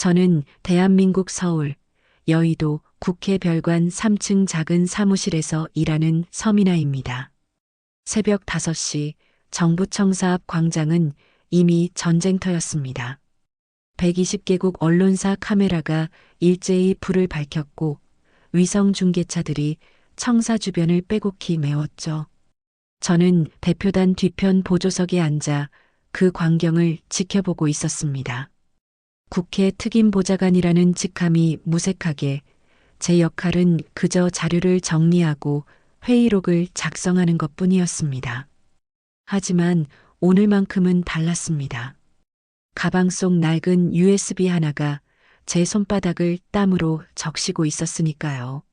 저는 대한민국 서울 여의도 국회 별관 3층 작은 사무실에서 일하는 서민아입니다. 새벽 5시 정부청사 앞 광장은 이미 전쟁터였습니다. 120개국 언론사 카메라가 일제히 불을 밝혔고 위성 중계차들이 청사 주변을 빼곡히 메웠죠. 저는 대표단 뒤편 보조석에 앉아 그 광경을 지켜보고 있었습니다. 국회 특임 보좌관이라는 직함이 무색하게 제 역할은 그저 자료를 정리하고 회의록을 작성하는 것 뿐이었습니다. 하지만 오늘만큼은 달랐습니다. 가방 속 낡은 USB 하나가 제 손바닥을 땀으로 적시고 있었으니까요.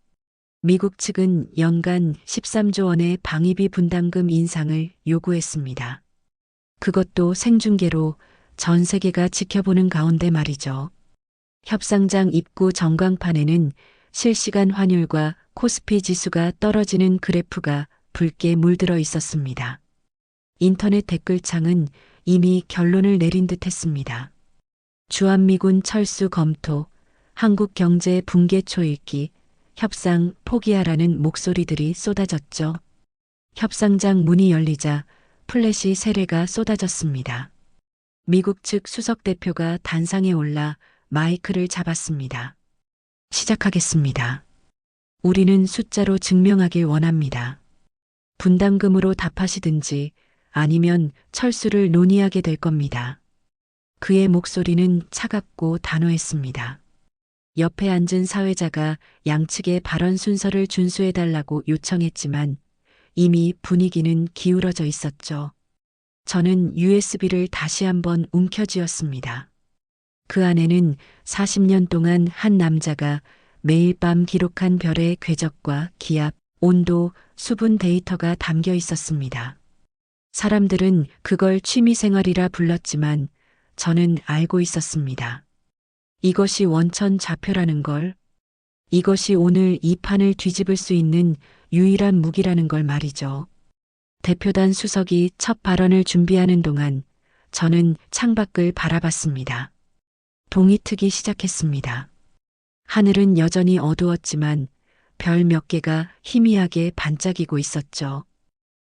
미국 측은 연간 13조 원의 방위비 분담금 인상을 요구했습니다. 그것도 생중계로 전 세계가 지켜보는 가운데 말이죠. 협상장 입구 전광판에는 실시간 환율과 코스피 지수가 떨어지는 그래프가 붉게 물들어 있었습니다. 인터넷 댓글창은 이미 결론을 내린 듯 했습니다. 주한미군 철수 검토, 한국 경제 붕괴 초읽기, 협상 포기하라는 목소리들이 쏟아졌죠. 협상장 문이 열리자 플래시 세례가 쏟아졌습니다. 미국 측 수석 대표가 단상에 올라 마이크를 잡았습니다. 시작하겠습니다. 우리는 숫자로 증명하길 원합니다. 분담금으로 답하시든지 아니면 철수를 논의하게 될 겁니다. 그의 목소리는 차갑고 단호했습니다. 옆에 앉은 사회자가 양측의 발언 순서를 준수해달라고 요청했지만 이미 분위기는 기울어져 있었죠. 저는 USB를 다시 한번 움켜쥐었습니다. 그 안에는 40년 동안 한 남자가 매일 밤 기록한 별의 궤적과 기압, 온도, 수분 데이터가 담겨 있었습니다. 사람들은 그걸 취미생활이라 불렀지만 저는 알고 있었습니다. 이것이 원천 좌표라는 걸, 이것이 오늘 이 판을 뒤집을 수 있는 유일한 무기라는 걸 말이죠. 대표단 수석이 첫 발언을 준비하는 동안 저는 창밖을 바라봤습니다. 동이 트기 시작했습니다. 하늘은 여전히 어두웠지만 별 몇 개가 희미하게 반짝이고 있었죠.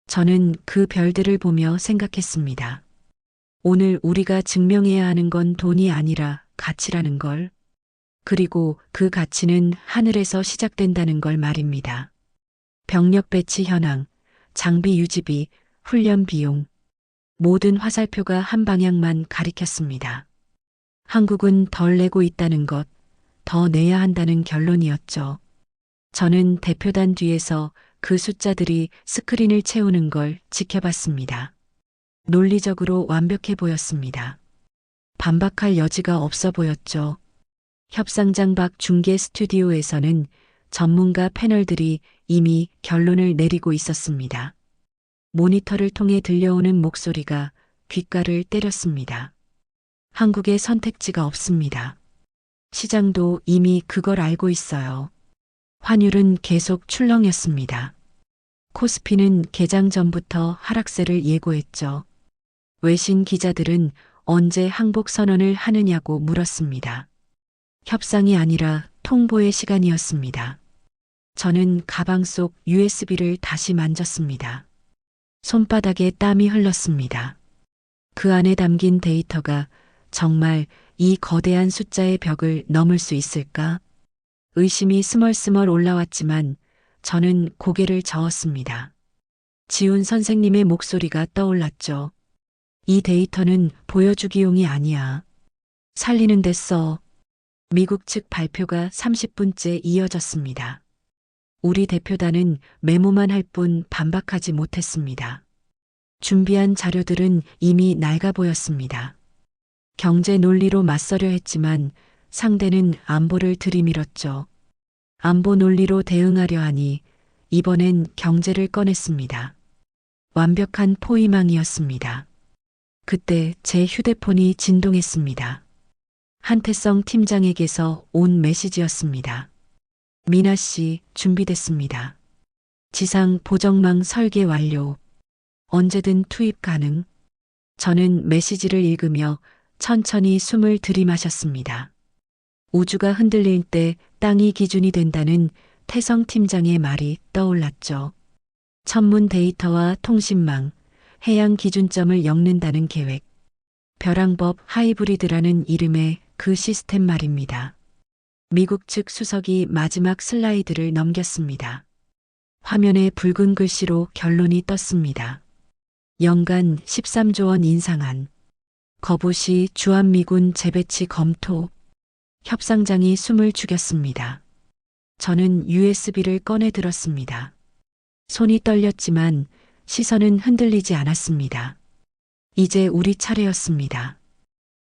저는 그 별들을 보며 생각했습니다. 오늘 우리가 증명해야 하는 건 돈이 아니라 가치라는 걸. 그리고 그 가치는 하늘에서 시작된다는 걸 말입니다. 병력 배치 현황, 장비 유지비, 훈련 비용. 모든 화살표가 한 방향만 가리켰습니다. 한국은 덜 내고 있다는 것, 더 내야 한다는 결론이었죠. 저는 대표단 뒤에서 그 숫자들이 스크린을 채우는 걸 지켜봤습니다. 논리적으로 완벽해 보였습니다. 반박할 여지가 없어 보였죠. 협상장 밖 중계 스튜디오에서는 전문가 패널들이 이미 결론을 내리고 있었습니다. 모니터를 통해 들려오는 목소리가 귓가를 때렸습니다. 한국의 선택지가 없습니다. 시장도 이미 그걸 알고 있어요. 환율은 계속 출렁였습니다. 코스피는 개장 전부터 하락세를 예고했죠. 외신 기자들은 언제 항복 선언을 하느냐고 물었습니다. 협상이 아니라 통보의 시간이었습니다. 저는 가방 속 USB를 다시 만졌습니다. 손바닥에 땀이 흘렀습니다. 그 안에 담긴 데이터가 정말 이 거대한 숫자의 벽을 넘을 수 있을까? 의심이 스멀스멀 올라왔지만 저는 고개를 저었습니다. 지훈 선생님의 목소리가 떠올랐죠. 이 데이터는 보여주기용이 아니야. 살리는 데 써. 미국 측 발표가 30분째 이어졌습니다. 우리 대표단은 메모만 할 뿐 반박하지 못했습니다. 준비한 자료들은 이미 낡아 보였습니다. 경제 논리로 맞서려 했지만 상대는 안보를 들이밀었죠. 안보 논리로 대응하려 하니 이번엔 경제를 꺼냈습니다. 완벽한 포위망이었습니다. 그때 제 휴대폰이 진동했습니다. 한태성 팀장에게서 온 메시지였습니다. 미나 씨 준비됐습니다. 지상 보정망 설계 완료. 언제든 투입 가능. 저는 메시지를 읽으며 천천히 숨을 들이마셨습니다. 우주가 흔들릴 때 땅이 기준이 된다는 태성 팀장의 말이 떠올랐죠. 천문 데이터와 통신망, 해양 기준점을 엮는다는 계획. 벼랑법 하이브리드라는 이름의 그 시스템 말입니다. 미국 측 수석이 마지막 슬라이드를 넘겼습니다. 화면에 붉은 글씨로 결론이 떴습니다. 연간 13조 원 인상안. 거부시 주한미군 재배치 검토. 협상장이 숨을 죽였습니다. 저는 USB를 꺼내 들었습니다. 손이 떨렸지만 시선은 흔들리지 않았습니다. 이제 우리 차례였습니다.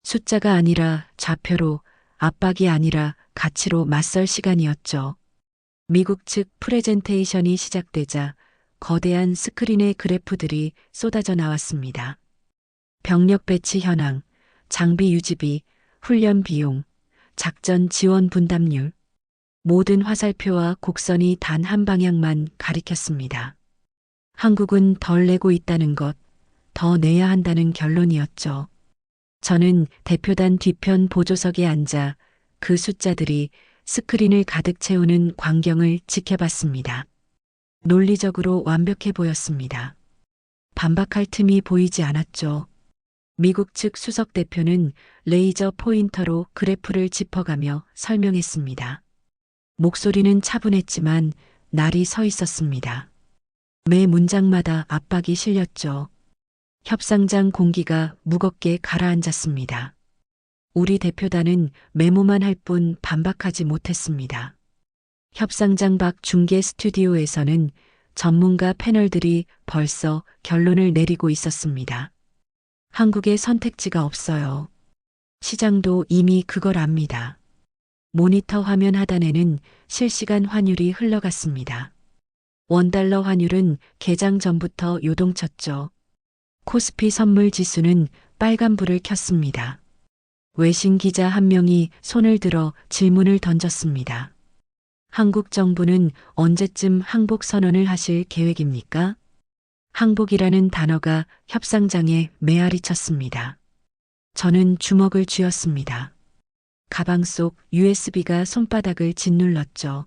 숫자가 아니라 좌표로, 압박이 아니라 가치로 맞설 시간이었죠. 미국 측 프레젠테이션이 시작되자 거대한 스크린의 그래프들이 쏟아져 나왔습니다. 병력 배치 현황, 장비 유지비, 훈련 비용, 작전 지원 분담률, 모든 화살표와 곡선이 단 한 방향만 가리켰습니다. 한국은 덜 내고 있다는 것, 더 내야 한다는 결론이었죠. 저는 대표단 뒤편 보조석에 앉아 그 숫자들이 스크린을 가득 채우는 광경을 지켜봤습니다. 논리적으로 완벽해 보였습니다. 반박할 틈이 보이지 않았죠. 미국 측 수석 대표는 레이저 포인터로 그래프를 짚어가며 설명했습니다. 목소리는 차분했지만 날이 서 있었습니다. 매 문장마다 압박이 실렸죠. 협상장 공기가 무겁게 가라앉았습니다. 우리 대표단은 메모만 할 뿐 반박하지 못했습니다. 협상장 밖 중계 스튜디오에서는 전문가 패널들이 벌써 결론을 내리고 있었습니다. 한국의 선택지가 없어요. 시장도 이미 그걸 압니다. 모니터 화면 하단에는 실시간 환율이 흘러갔습니다. 원달러 환율은 개장 전부터 요동쳤죠. 코스피 선물 지수는 빨간불을 켰습니다. 외신 기자 한 명이 손을 들어 질문을 던졌습니다. 한국 정부는 언제쯤 항복 선언을 하실 계획입니까? 항복이라는 단어가 협상장에 메아리 쳤습니다. 저는 주먹을 쥐었습니다. 가방 속 USB가 손바닥을 짓눌렀죠.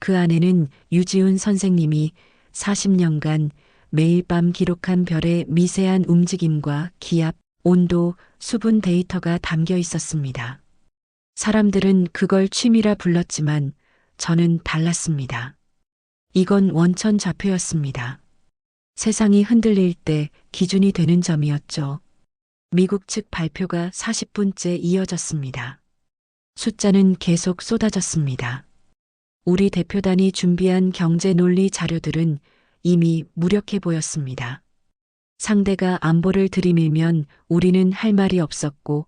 그 안에는 유지훈 선생님이 40년간 매일 밤 기록한 별의 미세한 움직임과 기압, 온도, 수분 데이터가 담겨 있었습니다. 사람들은 그걸 취미라 불렀지만 저는 달랐습니다. 이건 원천 좌표였습니다. 세상이 흔들릴 때 기준이 되는 점이었죠. 미국 측 발표가 40분째 이어졌습니다. 숫자는 계속 쏟아졌습니다. 우리 대표단이 준비한 경제 논리 자료들은 이미 무력해 보였습니다. 상대가 안보를 들이밀면 우리는 할 말이 없었고,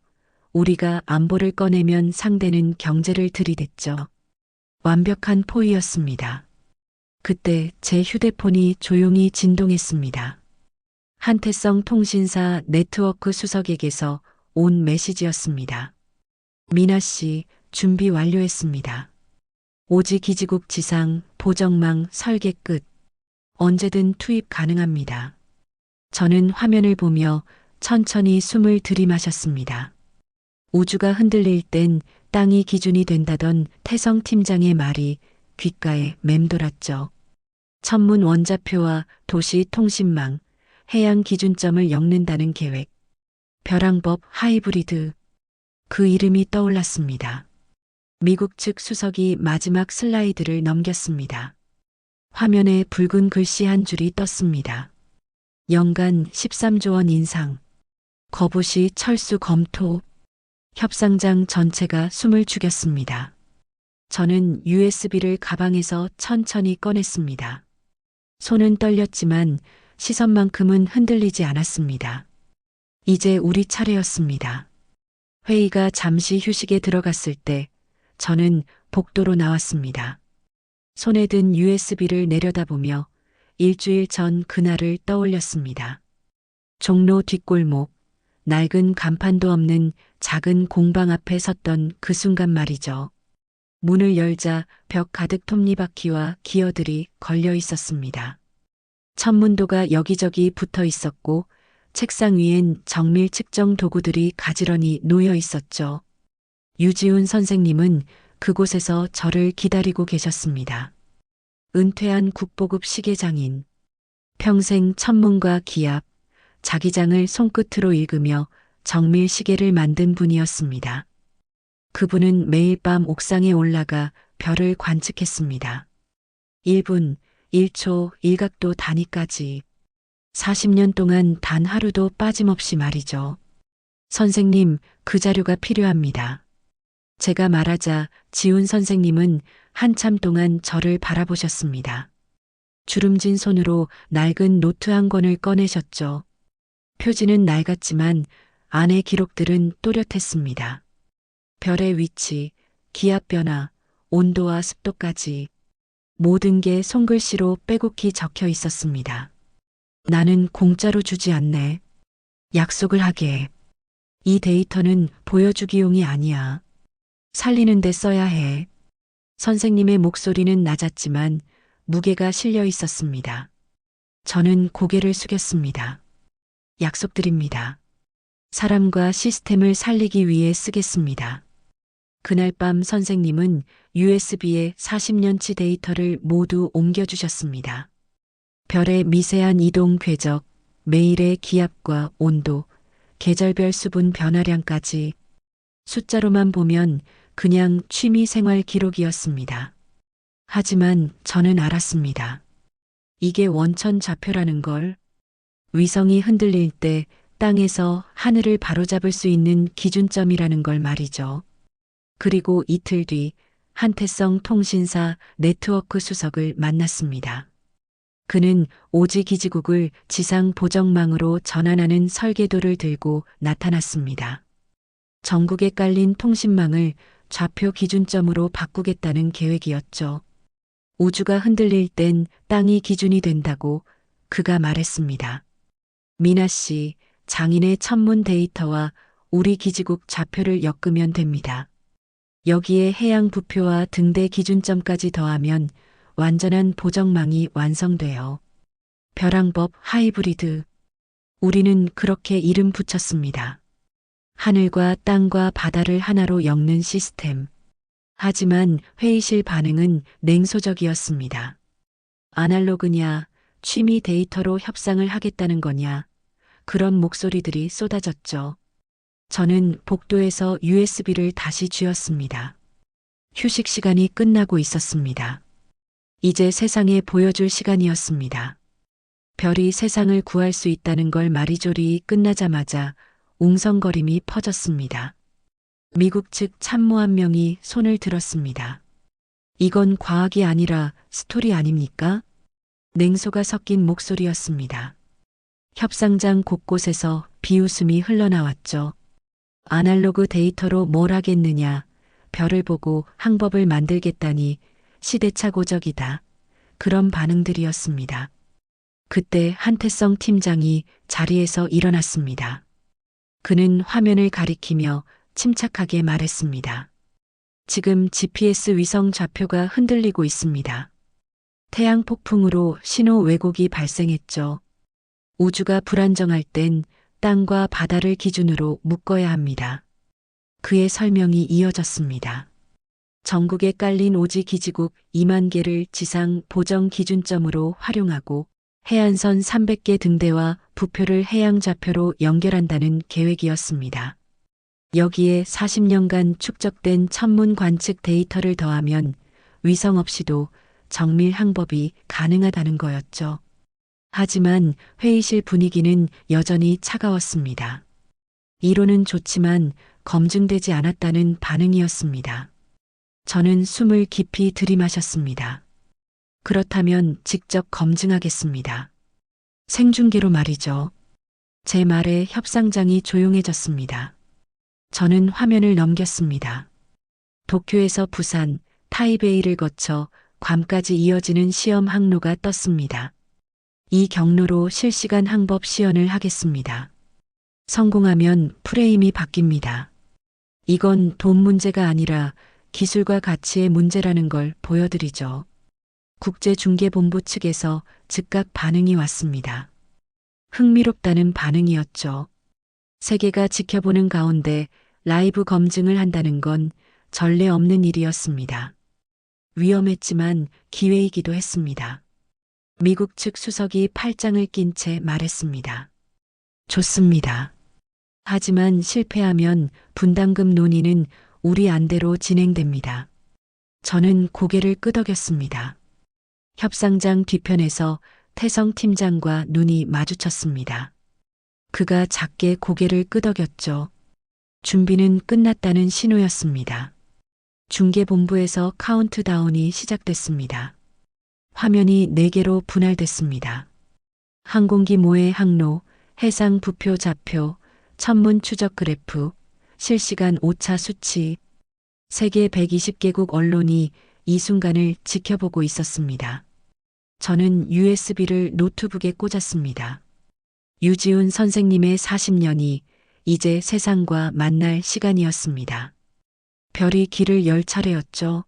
우리가 안보를 꺼내면 상대는 경제를 들이댔죠. 완벽한 포위였습니다. 그때 제 휴대폰이 조용히 진동했습니다. 한태성 통신사 네트워크 수석에게서 온 메시지였습니다. 미나 씨, 준비 완료했습니다. 오지 기지국 지상, 보정망, 설계 끝. 언제든 투입 가능합니다. 저는 화면을 보며 천천히 숨을 들이마셨습니다. 우주가 흔들릴 땐 땅이 기준이 된다던 태성 팀장의 말이 귓가에 맴돌았죠. 천문 원자표와 도시 통신망, 해양 기준점을 엮는다는 계획. 벼랑법 하이브리드. 그 이름이 떠올랐습니다. 미국 측 수석이 마지막 슬라이드를 넘겼습니다. 화면에 붉은 글씨 한 줄이 떴습니다. 연간 13조 원 인상. 거부시 철수 검토. 협상장 전체가 숨을 죽였습니다. 저는 USB를 가방에서 천천히 꺼냈습니다. 손은 떨렸지만 시선만큼은 흔들리지 않았습니다. 이제 우리 차례였습니다. 회의가 잠시 휴식에 들어갔을 때 저는 복도로 나왔습니다. 손에 든 USB를 내려다보며 일주일 전 그날을 떠올렸습니다. 종로 뒷골목, 낡은 간판도 없는 작은 공방 앞에 섰던 그 순간 말이죠. 문을 열자 벽 가득 톱니바퀴와 기어들이 걸려 있었습니다. 천문도가 여기저기 붙어 있었고 책상 위엔 정밀 측정 도구들이 가지런히 놓여 있었죠. 유지훈 선생님은 그곳에서 저를 기다리고 계셨습니다. 은퇴한 국보급 시계장인. 평생 천문과 기압, 자기장을 손끝으로 읽으며 정밀 시계를 만든 분이었습니다. 그분은 매일 밤 옥상에 올라가 별을 관측했습니다. 1분, 1초, 일각도 단위까지. 40년 동안 단 하루도 빠짐없이 말이죠. 선생님, 그 자료가 필요합니다. 제가 말하자 지훈 선생님은 한참 동안 저를 바라보셨습니다. 주름진 손으로 낡은 노트 한 권을 꺼내셨죠. 표지는 낡았지만 안의 기록들은 또렷했습니다. 별의 위치, 기압 변화, 온도와 습도까지 모든 게 손글씨로 빼곡히 적혀 있었습니다. 나는 공짜로 주지 않네. 약속을 하게. 이 데이터는 보여주기용이 아니야. 살리는 데 써야 해. 선생님의 목소리는 낮았지만 무게가 실려 있었습니다. 저는 고개를 숙였습니다. 약속드립니다. 사람과 시스템을 살리기 위해 쓰겠습니다. 그날 밤 선생님은 USB에 40년치 데이터를 모두 옮겨주셨습니다. 별의 미세한 이동 궤적, 매일의 기압과 온도, 계절별 수분 변화량까지 숫자로만 보면 그냥 취미 생활 기록이었습니다. 하지만 저는 알았습니다. 이게 원천 좌표라는 걸. 위성이 흔들릴 때 땅에서 하늘을 바로잡을 수 있는 기준점이라는 걸 말이죠. 그리고 이틀 뒤 한태성 통신사 네트워크 수석을 만났습니다. 그는 오지 기지국을 지상 보정망으로 전환하는 설계도를 들고 나타났습니다. 전국에 깔린 통신망을 좌표 기준점으로 바꾸겠다는 계획이었죠. 우주가 흔들릴 땐 땅이 기준이 된다고 그가 말했습니다. 미나 씨, 장인의 천문 데이터와 우리 기지국 좌표를 엮으면 됩니다. 여기에 해양 부표와 등대 기준점까지 더하면 완전한 보정망이 완성돼요. 벼랑법 하이브리드. 우리는 그렇게 이름 붙였습니다. 하늘과 땅과 바다를 하나로 엮는 시스템. 하지만 회의실 반응은 냉소적이었습니다. 아날로그냐, 취미 데이터로 협상을 하겠다는 거냐, 그런 목소리들이 쏟아졌죠. 저는 복도에서 USB를 다시 쥐었습니다. 휴식 시간이 끝나고 있었습니다. 이제 세상에 보여줄 시간이었습니다. 별이 세상을 구할 수 있다는 걸 마리조리 끝나자마자 웅성거림이 퍼졌습니다. 미국 측 참모 한 명이 손을 들었습니다. 이건 과학이 아니라 스토리 아닙니까? 냉소가 섞인 목소리였습니다. 협상장 곳곳에서 비웃음이 흘러나왔죠. 아날로그 데이터로 뭘 하겠느냐, 별을 보고 항법을 만들겠다니 시대착 오적이다. 그런 반응들이었습니다. 그때 한태성 팀장이 자리에서 일어났습니다. 그는 화면을 가리키며 침착하게 말했습니다. 지금 GPS 위성 좌표가 흔들리고 있습니다. 태양 폭풍으로 신호 왜곡이 발생했죠. 우주가 불안정할 땐 땅과 바다를 기준으로 묶어야 합니다. 그의 설명이 이어졌습니다. 전국에 깔린 오지 기지국 2만 개를 지상 보정 기준점으로 활용하고 해안선 300개 등대와 부표를 해양 좌표로 연결한다는 계획이었습니다. 여기에 40년간 축적된 천문 관측 데이터를 더하면 위성 없이도 정밀 항법이 가능하다는 거였죠. 하지만 회의실 분위기는 여전히 차가웠습니다. 이론은 좋지만 검증되지 않았다는 반응이었습니다. 저는 숨을 깊이 들이마셨습니다. 그렇다면 직접 검증하겠습니다. 생중계로 말이죠. 제 말에 협상장이 조용해졌습니다. 저는 화면을 넘겼습니다. 도쿄에서 부산, 타이베이를 거쳐 괌까지 이어지는 시험 항로가 떴습니다. 이 경로로 실시간 항법 시연을 하겠습니다. 성공하면 프레임이 바뀝니다. 이건 돈 문제가 아니라 기술과 가치의 문제라는 걸 보여드리죠. 국제중개본부 측에서 즉각 반응이 왔습니다. 흥미롭다는 반응이었죠. 세계가 지켜보는 가운데 라이브 검증을 한다는 건 전례 없는 일이었습니다. 위험했지만 기회이기도 했습니다. 미국 측 수석이 팔짱을 낀 채 말했습니다. 좋습니다. 하지만 실패하면 분담금 논의는 우리 안대로 진행됩니다. 저는 고개를 끄덕였습니다. 협상장 뒤편에서 태성 팀장과 눈이 마주쳤습니다. 그가 작게 고개를 끄덕였죠. 준비는 끝났다는 신호였습니다. 중계본부에서 카운트다운이 시작됐습니다. 화면이 4개로 분할됐습니다. 항공기 모의 항로, 해상 부표 좌표, 천문 추적 그래프, 실시간 오차 수치, 세계 120개국 언론이 이 순간을 지켜보고 있었습니다. 저는 USB를 노트북에 꽂았습니다. 유지훈 선생님의 40년이 이제 세상과 만날 시간이었습니다. 별이 길을 열 차례였죠.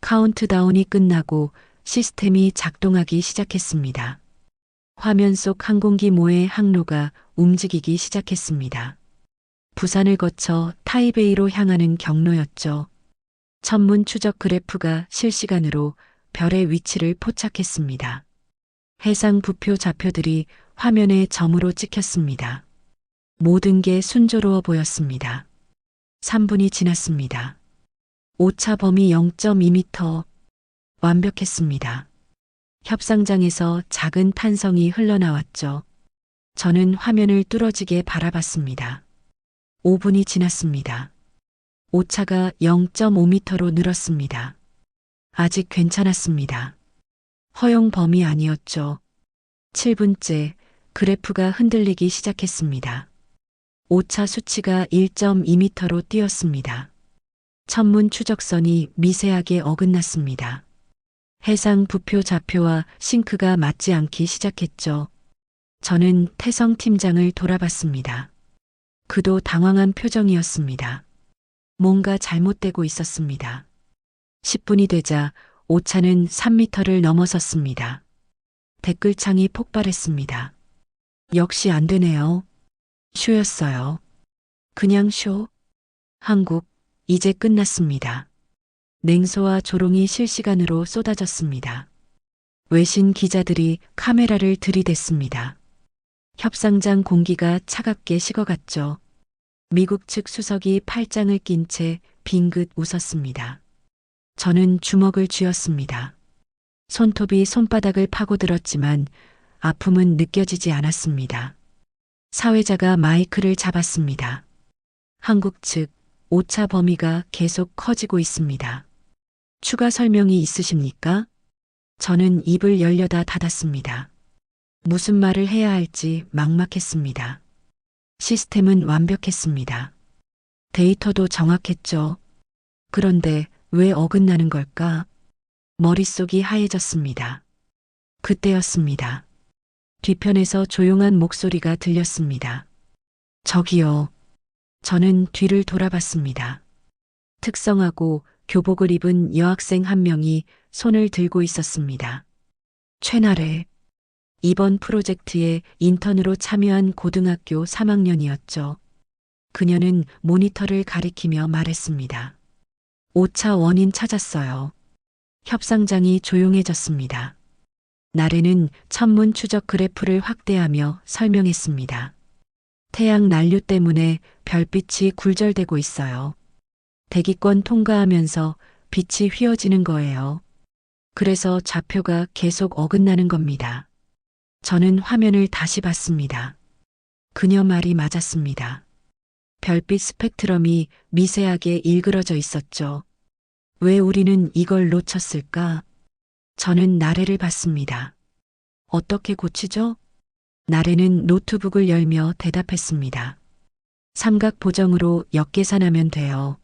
카운트다운이 끝나고 시스템이 작동하기 시작했습니다. 화면 속 항공기 모의 항로가 움직이기 시작했습니다. 부산을 거쳐 타이베이로 향하는 경로였죠. 천문 추적 그래프가 실시간으로 별의 위치를 포착했습니다. 해상 부표 좌표들이 화면에 점으로 찍혔습니다. 모든 게 순조로워 보였습니다. 3분이 지났습니다. 오차 범위 0.2m 완벽했습니다. 협상장에서 작은 탄성이 흘러나왔죠. 저는 화면을 뚫어지게 바라봤습니다. 5분이 지났습니다. 오차가 0.5m로 늘었습니다. 아직 괜찮았습니다. 허용 범위 아니었죠. 7분째 그래프가 흔들리기 시작했습니다. 오차 수치가 1.2m로 뛰었습니다. 천문 추적선이 미세하게 어긋났습니다. 해상 부표 좌표와 싱크가 맞지 않기 시작했죠. 저는 태성 팀장을 돌아봤습니다. 그도 당황한 표정이었습니다. 뭔가 잘못되고 있었습니다. 10분이 되자 오차는 3미터를 넘어섰습니다. 댓글창이 폭발했습니다. 역시 안 되네요. 쇼였어요. 그냥 쇼? 한국, 이제 끝났습니다. 냉소와 조롱이 실시간으로 쏟아졌습니다. 외신 기자들이 카메라를 들이댔습니다. 협상장 공기가 차갑게 식어갔죠. 미국 측 수석이 팔짱을 낀 채 빙긋 웃었습니다. 저는 주먹을 쥐었습니다. 손톱이 손바닥을 파고들었지만 아픔은 느껴지지 않았습니다. 사회자가 마이크를 잡았습니다. 한국 측 오차 범위가 계속 커지고 있습니다. 추가 설명이 있으십니까? 저는 입을 열려다 닫았습니다. 무슨 말을 해야 할지 막막했습니다. 시스템은 완벽했습니다. 데이터도 정확했죠. 그런데 왜 어긋나는 걸까? 머릿속이 하얘졌습니다. 그때였습니다. 뒤편에서 조용한 목소리가 들렸습니다. 저기요. 저는 뒤를 돌아봤습니다. 특성하고 교복을 입은 여학생 한 명이 손을 들고 있었습니다. 최나래. 이번 프로젝트에 인턴으로 참여한 고등학교 3학년이었죠. 그녀는 모니터를 가리키며 말했습니다. 오차 원인 찾았어요. 협상장이 조용해졌습니다. 나래는 천문 추적 그래프를 확대하며 설명했습니다. 태양 난류 때문에 별빛이 굴절되고 있어요. 대기권 통과하면서 빛이 휘어지는 거예요. 그래서 좌표가 계속 어긋나는 겁니다. 저는 화면을 다시 봤습니다. 그녀 말이 맞았습니다. 별빛 스펙트럼이 미세하게 일그러져 있었죠. 왜 우리는 이걸 놓쳤을까? 저는 나래를 봤습니다. 어떻게 고치죠? 나래는 노트북을 열며 대답했습니다. 삼각 보정으로 역계산하면 돼요.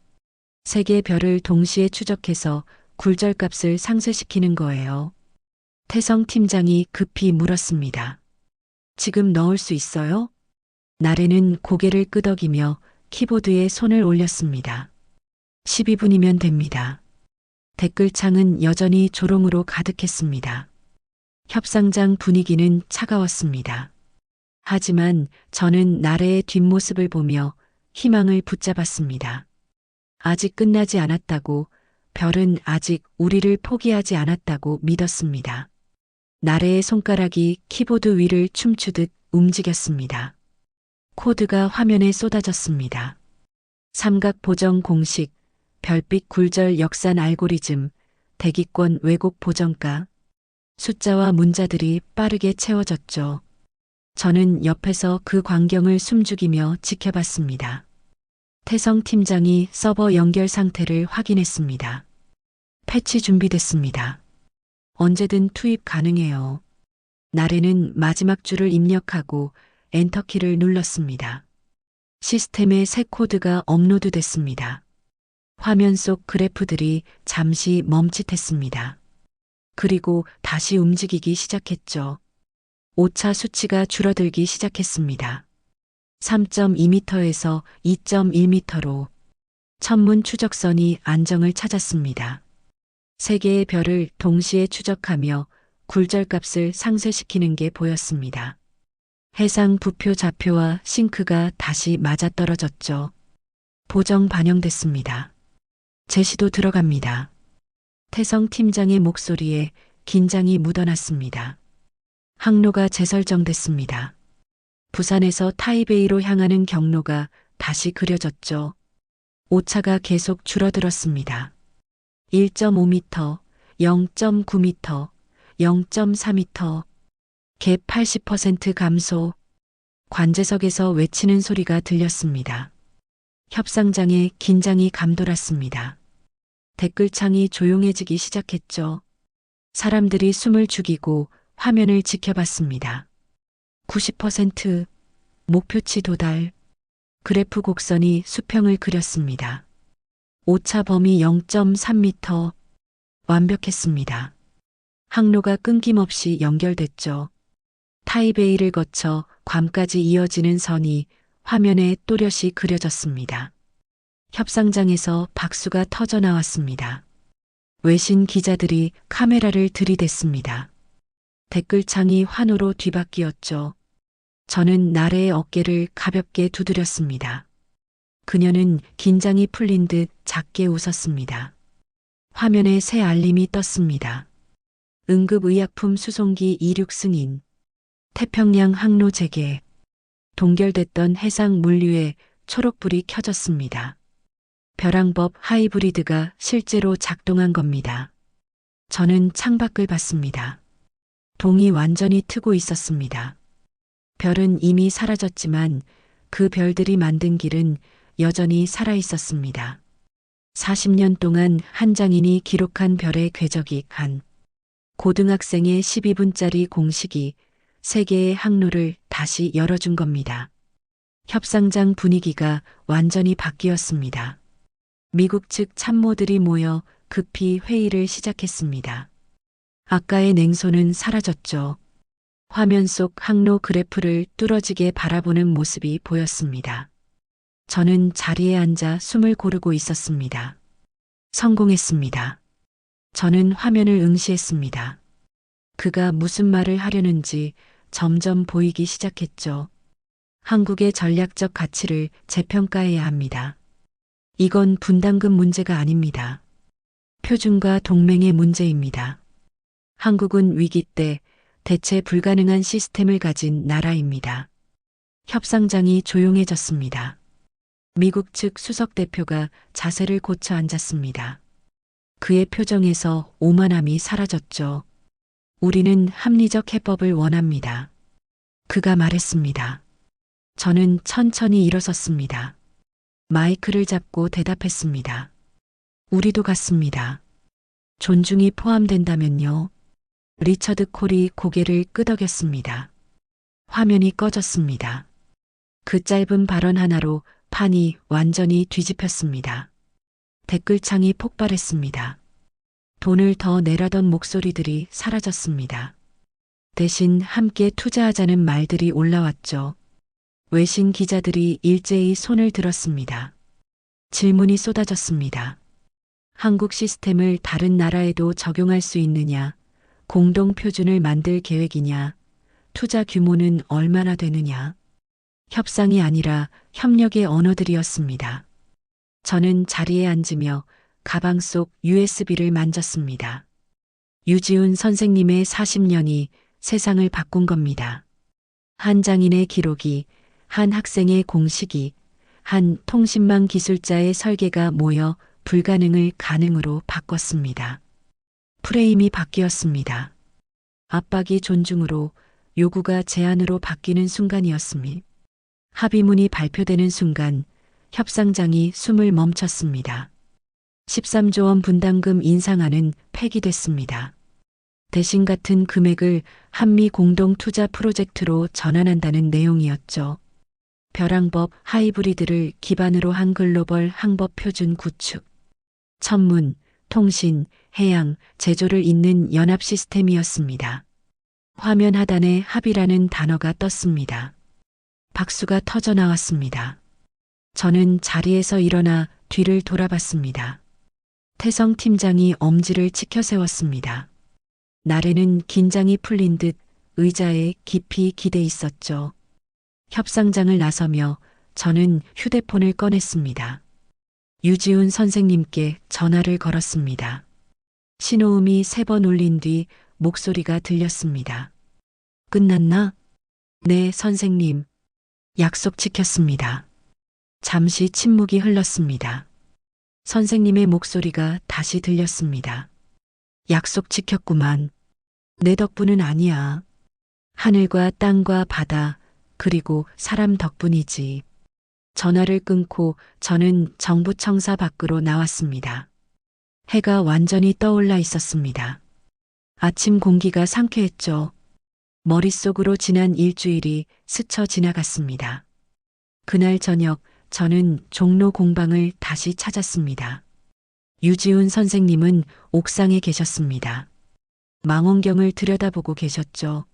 세 개 별을 동시에 추적해서 굴절값을 상쇄시키는 거예요. 태성 팀장이 급히 물었습니다. 지금 넣을 수 있어요? 나래는 고개를 끄덕이며 키보드에 손을 올렸습니다. 12분이면 됩니다. 댓글창은 여전히 조롱으로 가득했습니다. 협상장 분위기는 차가웠습니다. 하지만 저는 나래의 뒷모습을 보며 희망을 붙잡았습니다. 아직 끝나지 않았다고, 별은 아직 우리를 포기하지 않았다고 믿었습니다. 나래의 손가락이 키보드 위를 춤추듯 움직였습니다. 코드가 화면에 쏟아졌습니다. 삼각 보정 공식, 별빛 굴절 역산 알고리즘, 대기권 왜곡 보정가, 숫자와 문자들이 빠르게 채워졌죠. 저는 옆에서 그 광경을 숨죽이며 지켜봤습니다. 태성 팀장이 서버 연결 상태를 확인했습니다. 패치 준비됐습니다. 언제든 투입 가능해요. 나래는 마지막 줄을 입력하고 엔터키를 눌렀습니다. 시스템에 새 코드가 업로드 됐습니다. 화면 속 그래프들이 잠시 멈칫했습니다. 그리고 다시 움직이기 시작했죠. 오차 수치가 줄어들기 시작했습니다. 3.2m에서 2.1m로 천문 추적선이 안정을 찾았습니다. 세 개의 별을 동시에 추적하며 굴절값을 상쇄시키는 게 보였습니다. 해상 부표 좌표와 싱크가 다시 맞아떨어졌죠. 보정 반영됐습니다. 제시도 들어갑니다. 태성 팀장의 목소리에 긴장이 묻어났습니다. 항로가 재설정됐습니다. 부산에서 타이베이로 향하는 경로가 다시 그려졌죠. 오차가 계속 줄어들었습니다. 1.5m, 0.9m, 0.4m, 갭 80% 감소. 관제석에서 외치는 소리가 들렸습니다. 협상장에 긴장이 감돌았습니다. 댓글창이 조용해지기 시작했죠. 사람들이 숨을 죽이고 화면을 지켜봤습니다. 90% 목표치 도달. 그래프 곡선이 수평을 그렸습니다. 오차 범위 0.3m 완벽했습니다. 항로가 끊김없이 연결됐죠. 타이베이를 거쳐 괌까지 이어지는 선이 화면에 또렷이 그려졌습니다. 협상장에서 박수가 터져 나왔습니다. 외신 기자들이 카메라를 들이댔습니다. 댓글창이 환호로 뒤바뀌었죠. 저는 나래의 어깨를 가볍게 두드렸습니다. 그녀는 긴장이 풀린 듯 작게 웃었습니다. 화면에 새 알림이 떴습니다. 응급의약품 수송기 이륙 승인, 태평양 항로 재개, 동결됐던 해상 물류에 초록불이 켜졌습니다. 벼랑법 하이브리드가 실제로 작동한 겁니다. 저는 창밖을 봤습니다. 동이 완전히 트고 있었습니다. 별은 이미 사라졌지만 그 별들이 만든 길은 여전히 살아 있었습니다. 40년 동안 한 장인이 기록한 별의 궤적이 한 고등학생의 12분짜리 공식이 세계의 항로를 다시 열어준 겁니다. 협상장 분위기가 완전히 바뀌었습니다. 미국 측 참모들이 모여 급히 회의를 시작했습니다. 아까의 냉소는 사라졌죠. 화면 속 항로 그래프를 뚫어지게 바라보는 모습이 보였습니다. 저는 자리에 앉아 숨을 고르고 있었습니다. 성공했습니다. 저는 화면을 응시했습니다. 그가 무슨 말을 하려는지 점점 보이기 시작했죠. 한국의 전략적 가치를 재평가해야 합니다. 이건 분담금 문제가 아닙니다. 표준과 동맹의 문제입니다. 한국은 위기 때 대체 불가능한 시스템을 가진 나라입니다. 협상장이 조용해졌습니다. 미국 측 수석 대표가 자세를 고쳐 앉았습니다. 그의 표정에서 오만함이 사라졌죠. 우리는 합리적 해법을 원합니다. 그가 말했습니다. 저는 천천히 일어섰습니다. 마이크를 잡고 대답했습니다. 우리도 같습니다. 존중이 포함된다면요. 리처드 콜이 고개를 끄덕였습니다. 화면이 꺼졌습니다. 그 짧은 발언 하나로 판이 완전히 뒤집혔습니다. 댓글창이 폭발했습니다. 돈을 더 내라던 목소리들이 사라졌습니다. 대신 함께 투자하자는 말들이 올라왔죠. 외신 기자들이 일제히 손을 들었습니다. 질문이 쏟아졌습니다. 한국 시스템을 다른 나라에도 적용할 수 있느냐, 공동 표준을 만들 계획이냐, 투자 규모는 얼마나 되느냐. 협상이 아니라 협력의 언어들이었습니다. 저는 자리에 앉으며 가방 속 USB를 만졌습니다. 유지훈 선생님의 40년이 세상을 바꾼 겁니다. 한 장인의 기록이, 한 학생의 공식이, 한 통신망 기술자의 설계가 모여 불가능을 가능으로 바꿨습니다. 프레임이 바뀌었습니다. 압박이 존중으로 요구가 제안으로 바뀌는 순간이었습니다. 합의문이 발표되는 순간 협상장이 숨을 멈췄습니다. 13조 원 분담금 인상안은 폐기됐습니다. 대신 같은 금액을 한미 공동 투자 프로젝트로 전환한다는 내용이었죠. 벼랑법 하이브리드를 기반으로 한 글로벌 항법 표준 구축. 천문, 통신, 해양, 제조를 잇는 연합 시스템이었습니다. 화면 하단에 합의라는 단어가 떴습니다. 박수가 터져 나왔습니다. 저는 자리에서 일어나 뒤를 돌아봤습니다. 태성 팀장이 엄지를 치켜 세웠습니다. 날에는 긴장이 풀린 듯 의자에 깊이 기대 있었죠. 협상장을 나서며 저는 휴대폰을 꺼냈습니다. 유지훈 선생님께 전화를 걸었습니다. 신호음이 세 번 울린 뒤 목소리가 들렸습니다. 끝났나? 네, 선생님. 약속 지켰습니다. 잠시 침묵이 흘렀습니다. 선생님의 목소리가 다시 들렸습니다. 약속 지켰구만. 내 덕분은 아니야. 하늘과 땅과 바다, 그리고 사람 덕분이지. 전화를 끊고 저는 정부청사 밖으로 나왔습니다. 해가 완전히 떠올라 있었습니다. 아침 공기가 상쾌했죠. 머릿속으로 지난 일주일이 스쳐 지나갔습니다. 그날 저녁 저는 종로 공방을 다시 찾았습니다. 유지훈 선생님은 옥상에 계셨습니다. 망원경을 들여다보고 계셨죠.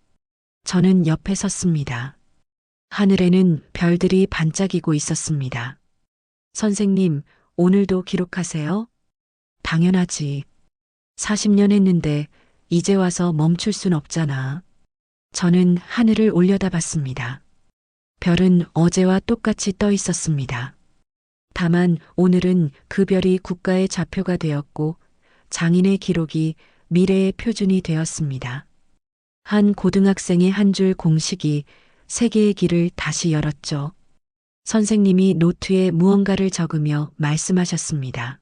저는 옆에 섰습니다. 하늘에는 별들이 반짝이고 있었습니다. 선생님, 오늘도 기록하세요? 당연하지. 40년 했는데 이제 와서 멈출 순 없잖아. 저는 하늘을 올려다봤습니다. 별은 어제와 똑같이 떠 있었습니다. 다만 오늘은 그 별이 국가의 좌표가 되었고 장인의 기록이 미래의 표준이 되었습니다. 한 고등학생의 한 줄 공식이 세계의 길을 다시 열었죠. 선생님이 노트에 무언가를 적으며 말씀하셨습니다.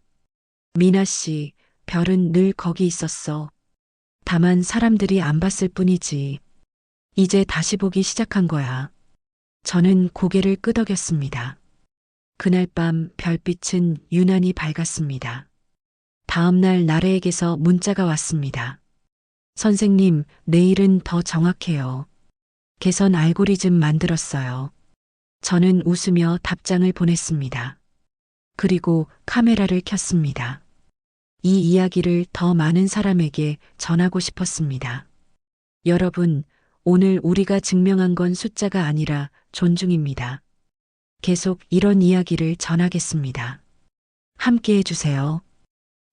미나 씨, 별은 늘 거기 있었어. 다만 사람들이 안 봤을 뿐이지. 이제 다시 보기 시작한 거야. 저는 고개를 끄덕였습니다. 그날 밤 별빛은 유난히 밝았습니다. 다음날 나래에게서 문자가 왔습니다. 선생님, 내일은 더 정확해요. 개선 알고리즘 만들었어요. 저는 웃으며 답장을 보냈습니다. 그리고 카메라를 켰습니다. 이 이야기를 더 많은 사람에게 전하고 싶었습니다. 여러분, 오늘 우리가 증명한 건 숫자가 아니라 존중입니다. 계속 이런 이야기를 전하겠습니다. 함께 해주세요.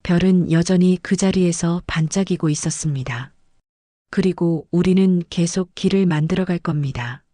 별은 여전히 그 자리에서 반짝이고 있었습니다. 그리고 우리는 계속 길을 만들어 갈 겁니다.